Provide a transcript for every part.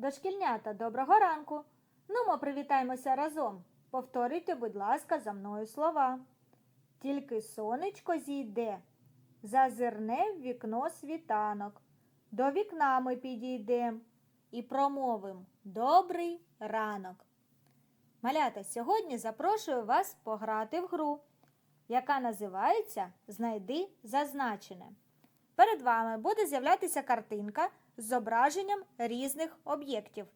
Дошкільнята, доброго ранку. Нумо привітаємося разом. Повторюйте, будь ласка, за мною слова. Тільки сонечко зійде, зазирне в вікно світанок. До вікна ми підійдем і промовим добрий ранок. Малята, сьогодні запрошую вас пограти в гру, яка називається Знайди зазначене. Перед вами буде з'являтися картинка з зображенням різних об'єктів.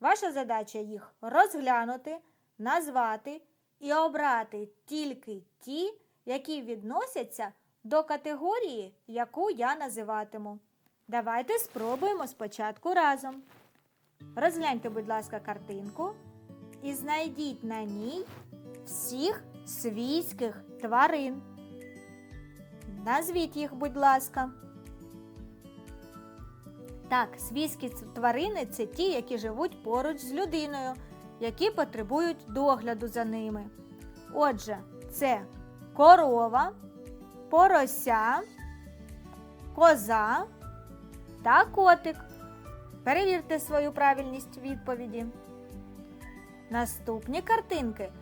Ваша задача їх розглянути, назвати і обрати тільки ті, які відносяться до категорії, яку я називатиму. Давайте спробуємо спочатку разом. Розгляньте, будь ласка, картинку і знайдіть на ній всіх свійських тварин. Назвіть їх, будь ласка. Так, свійські тварини це ті, які живуть поруч з людиною, які потребують догляду за ними. Отже, це корова, порося, коза та котик. Перевірте свою правильність відповіді. Наступні картинки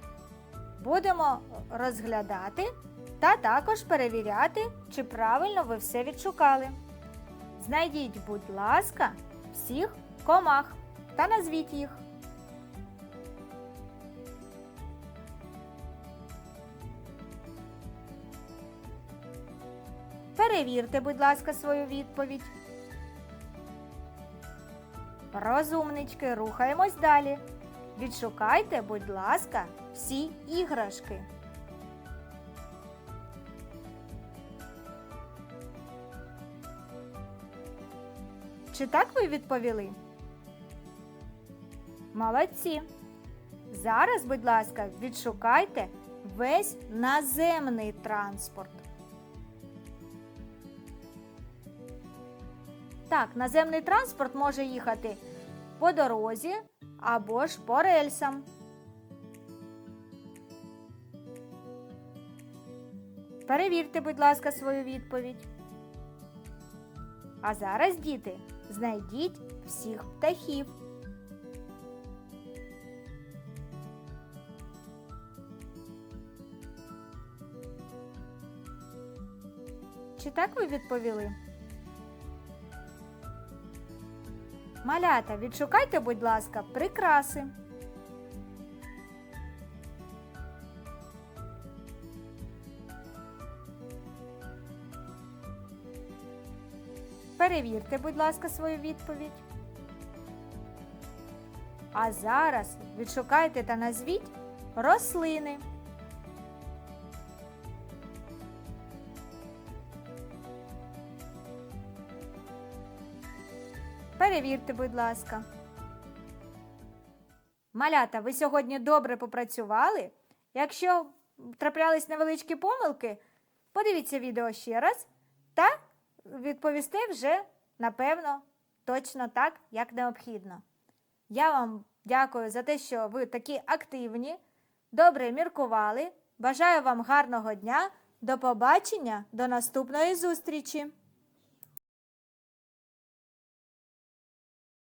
будемо розглядати та також перевіряти, чи правильно ви все відшукали. Знайдіть, будь ласка, всіх комах та назвіть їх. Перевірте, будь ласка, свою відповідь. Розумнички, рухаємось далі. Відшукайте, будь ласка, всі іграшки. Чи так ви відповіли? Молодці. Зараз, будь ласка, відшукайте весь наземний транспорт. Так, наземний транспорт може їхати по дорозі або ж по рельсам. Перевірте, будь ласка, свою відповідь. А зараз, діти, знайдіть всіх птахів. Чи так ви відповіли? Малята, відшукайте, будь ласка, прикраси. Перевірте, будь ласка, свою відповідь. А зараз відшукайте та назвіть рослини. Перевірте, будь ласка. Малята, ви сьогодні добре попрацювали. Якщо траплялись невеличкі помилки, подивіться відео ще раз та відповісти вже, напевно, точно так, як необхідно. Я вам дякую за те, що ви такі активні, добре міркували. Бажаю вам гарного дня. До побачення, до наступної зустрічі!